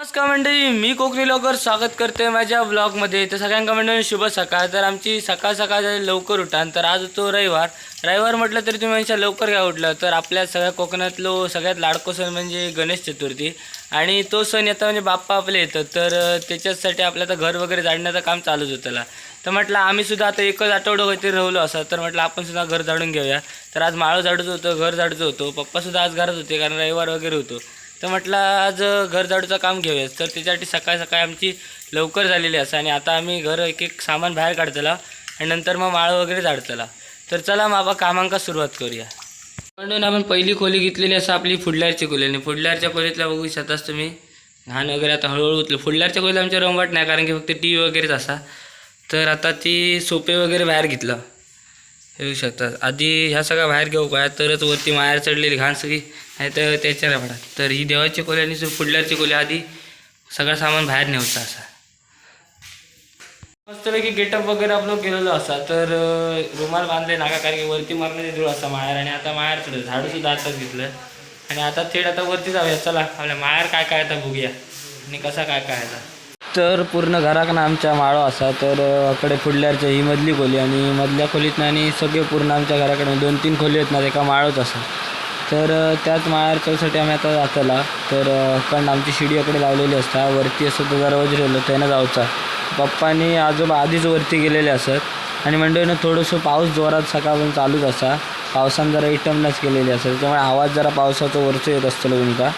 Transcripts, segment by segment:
नमस्कार मंडळी मी कोकणी लवकर स्वागत करते माझ्या ब्लॉगमध्ये. तर सगळ्यांका मंडळी शुभ सकाळ. तर आमची सकाळ सकाळ झाली लवकर उठान तर आज होतो रविवार. रविवार म्हटलं तरी तुम्ही म्हणशा लवकर काय उठलं. तर आपल्या सगळ्या कोकणातलो सगळ्यात लाडको सण म्हणजे गणेश चतुर्थी. आणि तो सण येता म्हणजे बाप्पा आपले येतं तर त्याच्यासाठी आपलं आता घर वगैरे जाडण्याचं काम चालूच होतं तर म्हटलं आम्ही सुद्धा आता एकच आठवडं काहीतरी राहिलो असं. तर म्हटलं आपण सुद्धा घर झाडून घेऊया. तर आज माळं झाडूचं होतं घर झाडूचं होतं. पप्पासुद्धा आज घरात होते कारण रविवार वगैरे होतो. तर म्हटलं आज घरजाडूचं काम घेऊयात. तर त्याच्यासाठी सकाळी सकाळी आमची लवकर झालेली असं आणि आता आम्ही घर एक एक सामान बाहेर काढतला आणि नंतर मग माळ वगैरे झाडतला. तर चला मग आपण कामांका सुरुवात करूया. म्हणून आपण पहिली खोली घेतलेली असं आपली फुडल्यारची खोली आणि फुडल्यारच्या खोलीतला बघू शकताच तुम्ही. घाण वगैरे आता हळूहळू उतलं फुडल्यारच्या खोलीला आमच्या रंगवाट नाही कारण की फक्त टी व्ही वगैरेच असा. तर आता ती सोपे वगैरे बाहेर घेतलं. येऊ शकतात. आधी ह्या सगळ्या बाहेर घेऊ काय तरच वरती माहेर चढलेली घाण सगळी. नाही तर त्याच्या पडत तर ही देवाची खोली आणि पुढल्याची खोली आधी सगळं सामान बाहेर नेवचं असा. मस्तपैकी गेटअप वगैरे आपण केलेलो असा. तर रुमाल बांधले नाका कारण की वरती मारण्याचे धूळ असा माहेर आणि आता माहेर चढलं झाडू सुद्धा आताच घेतलं. आणि आता थेट आता वरती जाऊया. चला आपल्या माहेर काय काय आता बघूया. आणि कसा काय काय आता. तर पूर्ण घराक ना आमच्या माळो असा तर कडे फुडल्यारच्या ही मधली खोली आणि मधल्या खोलीत आणि सगळे पूर्ण आमच्या घराकडे दोन तीन खोली आहेत ना एका माळोच असा तर त्याच माळ्यार चवसाठी आम्ही आता जातला. तर कारण आमची शिडीकडे लावलेली असता वरती असं तो दरवाजा ठेवलं त्यानं जाऊचा. पप्पानी आजोबा आधीच वरती गेलेले असत. आणि मंडळीनं थोडंसं पाऊस जोरात सकाळपासून चालूच असा. पावसानं जरा इटमलाच केलेली असत त्यामुळे आवाज जरा पावसाचा वरचं येत असतो तुमका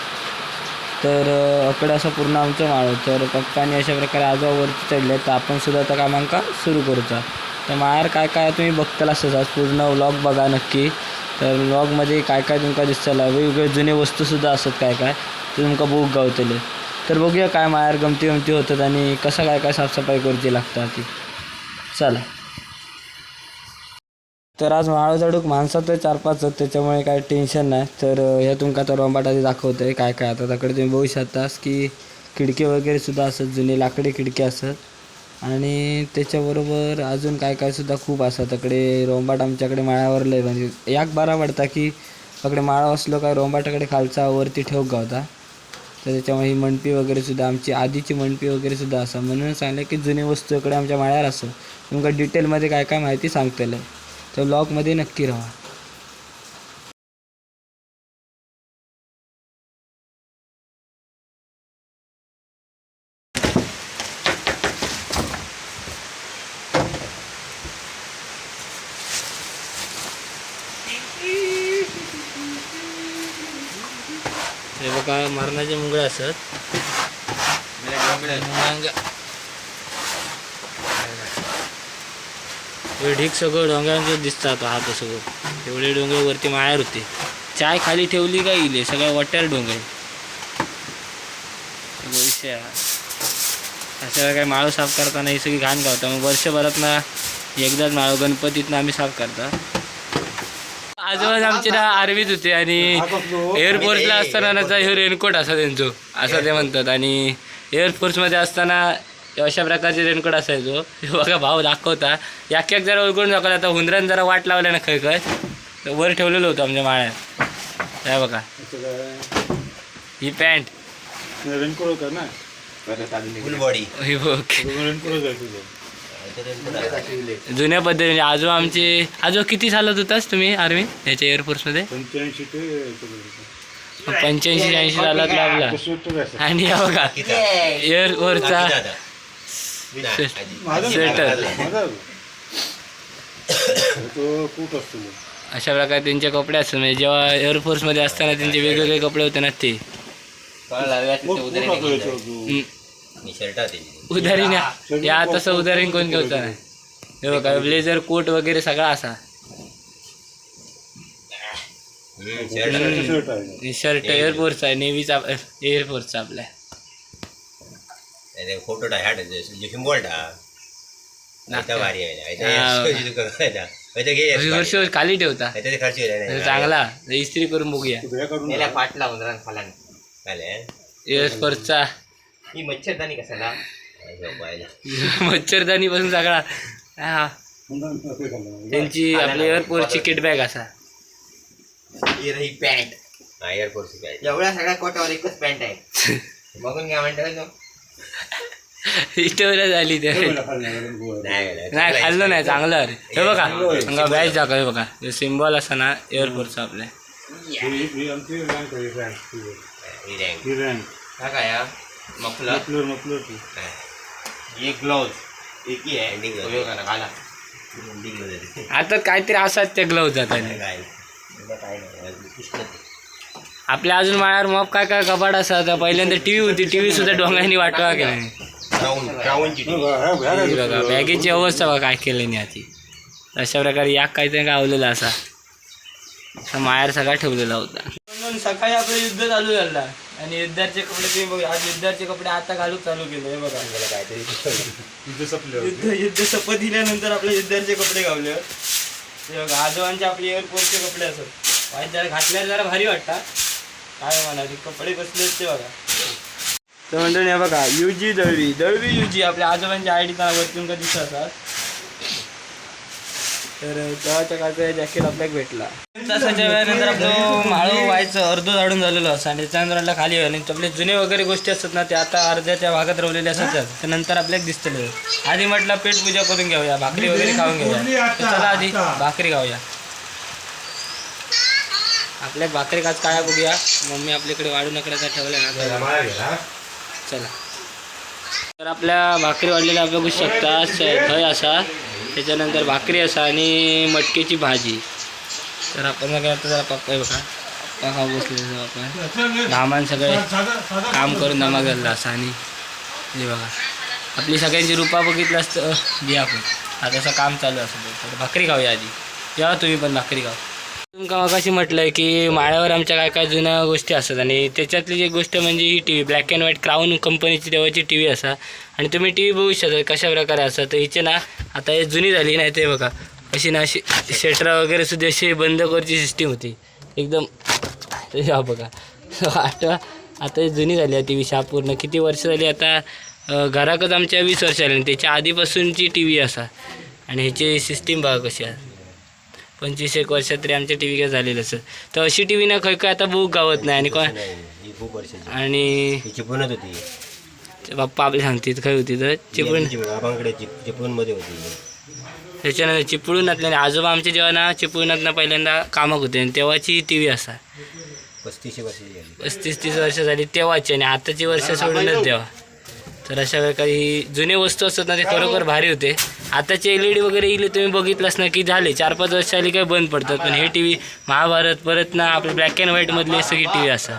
तर अकडं अकडे असं पूर्ण आमचं माळ तर पप्पाने अशा प्रकारे आजोबा वरती चढले तर आपण सुद्धा आता कामांका सुरू करूचा. तर मायार काय काय तुम्ही बघताल असंच आज? पूर्ण व्लॉग बघा नक्की. तर व्लॉगमध्ये काय काय तुमका दिसतला? वेगवेगळे जुने वस्तूसुद्धा असतात काय काय? ते तुमका बुक गावतले. तर बघूया काय मायार गमती गमती होतात आणि कसं काय काय साफसफाई करूची लागतात ती. चला. तर आज माळ झाडूक माणसं चार पाच आहेत त्याच्यामुळे काय टेन्शन नाही. तर ह्या तुमका आता रोंबाट आधी दाखवतं आहे काय काय आता त्याकडे तुम्ही बघू शकतास की खिडकी वगैरे सुद्धा असत जुनी लाकडी खिडकी असत आणि त्याच्याबरोबर अजून काय काय सुद्धा खूप असतात. तकडे रोंबाट आमच्याकडे माळ्यावर लय म्हणजे याक बरा पडता की तकडे माळा असलो काय रोंबाटाकडे खालचा वरती ठेवक गावता. तर त्याच्यामुळे ही मणपी वगैरे सुद्धा आमची आधीची मणपी वगैरे सुद्धा असा म्हणून सांगलं की जुनी वस्तू इकडे आमच्या माळ्यावर असो तुमका डिटेलमध्ये काय काय माहिती सांगतलं तर ब्लॉगमध्ये नक्की राहा. हे बघा मरणाचे मुंगळे असत. मुंगांग- हे ढीक सगळं डोंगरांचं दिसतात हात सगळं. एवढे डोंगर वरती माहेर होते. चाय खाली ठेवली का इले? सगळ्या वाट्याला डोंगर. विषय अशा काही माळ साफ करताना ही सगळी घाण गावता. मग वर्षभरात ना एकदाच माळ गणपतीतनं आम्ही साफ करता. आजोबा आमचे ना आर्मीत होते आणि एअरफोर्सला असताना ना हे रेनकोट असा त्यांचो असं ते म्हणतात. आणि एअरफोर्समध्ये असताना अशा प्रकारचे रेनकोट असायचो. हे बघा भाव दाखवता. याक याक जरा उलगडून दाखवला आता हुंदरान जरा वाट लावल्या ना खय खय तर वर ठेवलेलं होतं आमच्या माळ्यात. काय बघा. ही पॅन्ट. रेनकोट होता ना? जुन्या पद्धतीने. आजो आमचे आजो किती चालत होतास तुम्ही आर्मी ह्याच्या एअरफोर्समध्ये पंच्याऐंशी ऐंशी सालात आहे. आणि बघा. एअरफोर्सचा स्वेटर. अशा प्रकारे त्यांचे कपडे असतात म्हणजे जेव्हा एअरफोर्समध्ये असताना त्यांचे वेगवेगळे कपडे होते ना ते. उधारी ना. या तसं उधारीन कोण घेऊता नाही हे बघा ब्लेझर कोट वगैरे सगळा असा. शर्ट एअरफोर्सचा आहे. नेव्हीचा एअरफोर्सचा आपल्या फोटो हॅट हिंबोल्टा नाका. भारी वर्ष खाली ठेवता खर्च चांगला इस्त्री करून बघूया. पाटला उंदरान खाला एअरफोर्सचा ही मच्छरदानी कशाला मच्छरदानी पासून सगळा हा. त्यांची आपली एअरफोर्सची किट बॅग असा ही पॅन्ट एअरफोर्स पॅन्ट एवढ्या सगळ्या कोटावर एकच पॅन्ट आहे बघून काय म्हणतो इष्टवला झाली ते. नाही नाही खाल्लं नाही चांगलं अरे हे बघा अंगा बॅच दाखव हे बघा. हे सिम्बॉल असा ना एअरपोर्टचा आपल्या ही. हा हा? मफलर. एक ही करा, घाला. आता काहीतरी असाच ते ग्लव्ह जातात. काय? आपल्या अजून माळ्यावर मग काय काय कपाट असं आता पहिल्यांदा टीव्ही होती टीव्ही सुद्धा डोंगरांनी वाटवा की नाही? Crown- crown ची टीम. ही बघा बॅगेची अवस्था बघा काय केलं नाही आधी. अशा प्रकारे याक काहीतरी गावलेला असा. असा मायार सगळा ठेवलेला होता. म्हणून सकाळी आपलं युद्ध चालू झालं. आणि युद्धाचे कपडे तुम्ही बघा आज युद्धाचे कपडे आता घालून चालू केले हे बघा. युद्ध युद्ध शपथ दिल्यानंतर आपले युद्धाचे कपडे गावले हे बघा आजोबांचे आपले एअरपोर्टचे कपडे असत वाईट जरा घातल्यावर जरा भारी वाटतात काय म्हणा ते कपडे कसले आहेत ते बघा. तर म्हणतो हे बघा युजी दळवी. दळवी युजी आपल्या आजोबांच्या आय डी वरतून कधी दिसत असतात तर तेव्हाच्या काळचा जॅकेट आपल्याला भेटला. तासाच्या वेळानंतर आपलं माळू व्हायचं अर्ध झाडून झालेलं असं. आणि त्याच्यानंतर आपल्या खाली आणि आपले जुने वगैरे गोष्टी असतात ना ते आता अर्ध्याच्या भागात रवलेले असतात. तर नंतर आपल्याला दिसतले. आधी म्हटलं पेट पूजा करून घेऊया भाकरी वगैरे खाऊन घेऊया. आधी भाकरी खाऊया. आपल्या भाकरी खात काय बघूया मम्मी आपल्याकडे वाढू नकड्याचा ठेवला ना. चला तर आपल्या भाकरी वाढलेल्या आपण बघू शकता दही असा त्याच्यानंतर भाकरी असा आणि मटकीची भाजी. तर आपण काय आता जरा पप्पा बघा. पप्पा खाऊ बसलेलो आपण. धामान सगळे काम करून दमा गेला असा आणि हे बघा. आपली सगळ्यांची रूपा बघितलं असतं द्या आपण. आता असं काम चालू असं तर भाकरी खाऊया आधी. या तुम्ही पण भाकरी खाऊ. तुमका मगाशी म्हटलंय की माळ्यावर आमच्या काय काय जुन्या गोष्टी असतात आणि त्याच्यातली जी गोष्ट म्हणजे ही T V black and white crown कंपनीची तेव्हाची टी व्ही असा. आणि तुम्ही टी व्ही बघू शकता कशा प्रकारे असा. तर हिचे ना आता हे जुनी झाली नाही ते बघा. अशी ना अशी शटर वगैरे सुद्धा अशी बंद करची सिस्टीम होती. एकदम ते हा बघा. आठवा आता ही जुनी झाली आहे टी व्ही शापूर्ण किती वर्ष झाली आता घराकच आमच्या वीस वर्ष आली आणि त्याच्या आधीपासूनची टी व्ही असा. आणि ह्याची सिस्टीम बघा कशी आहे. पंचवीस एक वर्षात तरी आमच्या टी व्ही काय झालेलं असं. तर अशी टी व्ही ना खै काय आता बुक गावत नाही आणि कोण नाही, ही खूप वर्षाची. आणि ही चिपळूणच होती. ते बाप्पा आपले सांगतात काय होती तर चिपळूण चिपळूणकडे चिपळूणमध्ये होती त्याच्यानंतर चिपळूणातल्या आणि आजोबा आमचे जेव्हा ना चिपळूणातनं पहिल्यांदा कामक होते आणि तेव्हाची टी व्ही असा. पस्तीसशे वर्षाची झाली. पस्तीस तीस वर्ष झाली तेव्हाची आणि आताची वर्ष सोडूनच तेव्हा तर अशा प्रकारे जुने वस्तू असतात ना ते खरोखर भारी होते. आताचे एल ई डी वगैरे इले तुम्ही बघितलंच ना की झाले. चार पाच वर्ष आली काही बंद पडतात पण हे टी व्ही महाभारत परत ना आपले ब्लॅक अँड व्हाईटमधली सगळी टी व्ही असा.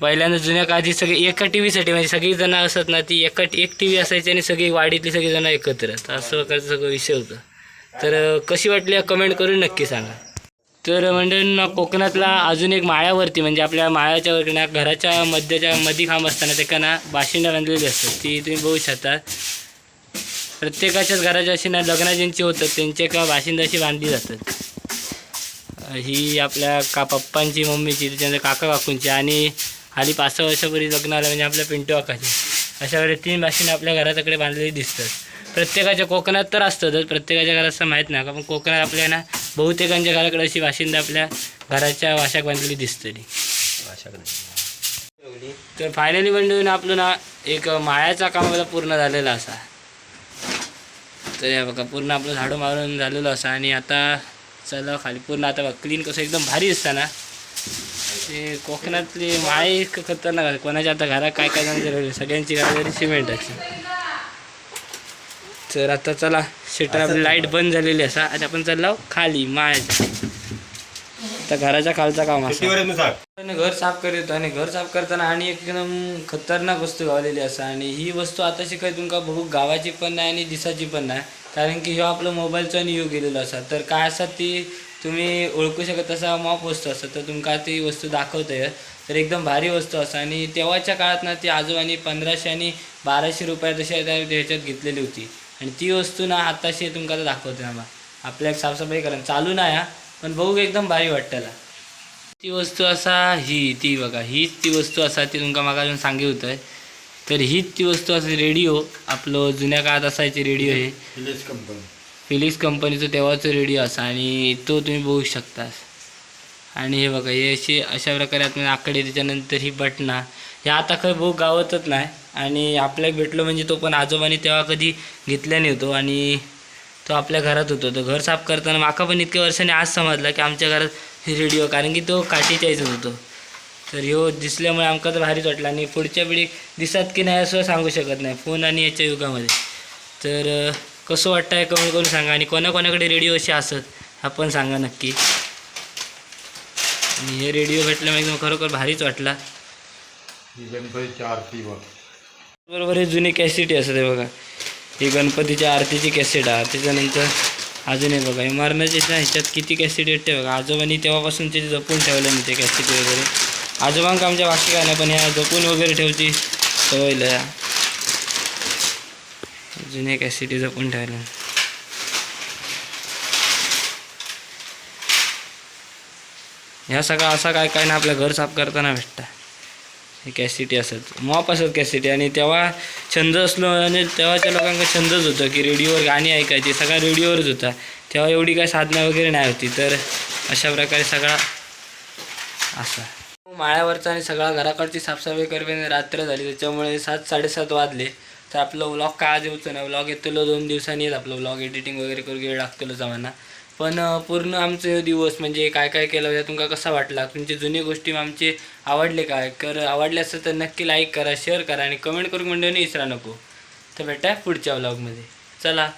पहिल्यांदा जुन्या काळची सगळी एका टी व्हीसाठी म्हणजे सगळी जण असत ना ती एका एक टी व्ही असायची आणि सगळी वाडीतली सगळी जण एकत्र. तर असं प्रकारचं सगळं विषय होतं. तर कशी वाटली कमेंट करून नक्की सांगा. तर मंडळींना कोकणातला अजून एक माळ्यावरती म्हणजे आपल्या माळ्याच्या वरती घराच्या मध्याच्या मधी खांब असताना त्याला ना बाशिंडा बांधलेली असतात. ती तुम्ही बघू शकता. प्रत्येकाच्याच घराच्या अशी ना लग्ना ज्यांची होतात त्यांच्या का बाशिंदा अशी बांधली जातात. ही आपल्या का पप्पांची मम्मीची त्याच्यानंतर काका काकूंची आणि हाली पाच सहा वर्षापूर्वी लग्न आलं म्हणजे आपल्या पिंटू काकाची. अशा वेळेस तीन बाशिंदा आपल्या घराकडे बांधलेली दिसतात. प्रत्येकाच्या कोकणात तर असतातच प्रत्येकाच्या घरात असं माहीत नाही का पण कोकणात आपल्या ना बहुतेकांच्या घराकडे अशी बाशिंदा आपल्या घराच्या वाशाक बांधलेली दिसतली तर फायनली म्हणून आपलं ना एक माळ्याचा काम पूर्ण झालेला असा. तर हे बघा पूर्ण आपलं झाडू मारून झालेलं असा. आणि आता चला खाली पूर्ण आता बघा क्लीन कसं एकदम भारी असतं ना. ते कोकणातली इतकं खतरनाक आहे. कोणाच्या आता घरात काय काय जणांचे राहिले सगळ्यांची घराघरी सिमेंटाची तर आता चला शटर आपली लाइट बंद झालेली असा आणि आपण चाललो खाली माळ्याच्या. आता घराच्या खालचा काम असा आणि घर साफ करीत होतो आणि घर साफ करताना आणि एकदम खतरनाक वस्तू गावलेली असा. आणि ही वस्तू आताशी काही तुमका बघू गावाची पण नाही आणि दिसाची पण नाही. कारण की ह्यो आपलं मोबाईलचं आणि ह्यो गेलेलो असा. तर काय असतात ती तुम्ही ओळखू शकत तसा मॉप वस्तू असतात तर तुमका ती वस्तू दाखवते तर एकदम भारी वस्तू असा. आणि तेव्हाच्या काळात ना ती आजोबांनी पंधराशे आणि बाराशे रुपयात अशी त्या ह्याच्यात घेतलेली होती. आणि ती वस्तू ना आताशी तुमका आता दाखवते ना बा आपल्या एक साफसफाई करा. चालू नाही हा, पण बघू एकदम भारी वाटतं ती वस्तू असा ही ती बघा हीच ती वस्तू असा ती तुमका मागा अजून सांगे होतं तर हीच ती वस्तू असा रेडिओ आपलं जुन्या काळात असायचे रेडिओ हे. फिलिप्स कंपनीचं तेव्हाचं रेडिओ असा आणि तो तुम्ही बघू शकता. आणि हे बघा हे अशी अशा प्रकारे आतमध्ये आकडे त्याच्यानंतर ही बटना हे आता काही भाऊ गावातच नाही. आणि आपल्याला भेटलो म्हणजे तो पण आजोबांनी तेव्हा कधी घेतल्या नव्हतो. आणि तो आपल्या घरात होतो. तो घर साफ करताना माका पण इतक्या वर्षांनी आज समजला की आमच्या घरात रेडिओ कारण की तो काठीच्या यायचं होतो. तर ह्यो दिसल्यामुळे आमका तर भारीच वाटला आणि पुढच्या पिढी दिसत की नाही असं सांगू शकत नाही फोन आणि याच्या युगामध्ये. तर कसं वाटतं आहे कमेंट करून सांगा आणि कोणाकोणाकडे रेडिओ असे असत आपण सांगा नक्की. आणि हे रेडिओ भेटल्यामुळे एकदम खरोखर भारीच वाटला. बरोबर हे जुनी कॅसेटी असते बघा. ही गणपतीच्या आरतीची कॅसेट आहे. त्याच्यानंतर अजून हे बघा इमारणाच्या ह्याच्यात किती कॅसेट येते बघा. आजोबांनी तेव्हापासून ते जपून ठेवलं नाही ते कॅसेट वगैरे. आजोबांका आमच्या बाकी काय नाही पण ह्या जपून वगैरे ठेवची सवयला या जुन्या कॅसेटी जपून ठेवल्या ह्या सगळा असा काय काय ना आपलं घर साफ करताना भेटतं. हे कॅसिटी असत मॉप असत कॅसिटी आणि तेव्हा छंद असलो आणि तेव्हाच्या लोकांना छंदच होतं की रेडिओवर गाणी ऐकायची सगळा रेडिओवरच होता. तेव्हा एवढी काय साधना वगैरे नाही होती. तर अशा प्रकारे सगळा असा. माळ्यावरचा आणि सगळा घराकडची साफसफाई करणे रात्र झाली. त्याच्यामुळे सात साडेसात वाजले. तर आपलं व्लॉग काय आज येऊचं नाही? व्लॉग येतलो दोन दिवसांनी येत आपलं व्लॉग एडिटिंग वगैरे करून वेळ लागतलो जमाना पण पूर्ण आमचं दिवस म्हणजे काय काय केलं होतं तुमका कसा वाटला तुमचे जुने गोष्टी आमचे आवडले काय कर आवडले असेल तर नक्की लाईक करा शेअर करा आणि कमेंट करून म्हणजे विसरा नको. तर भेटा पुढच्या व्लॉगमध्ये चला.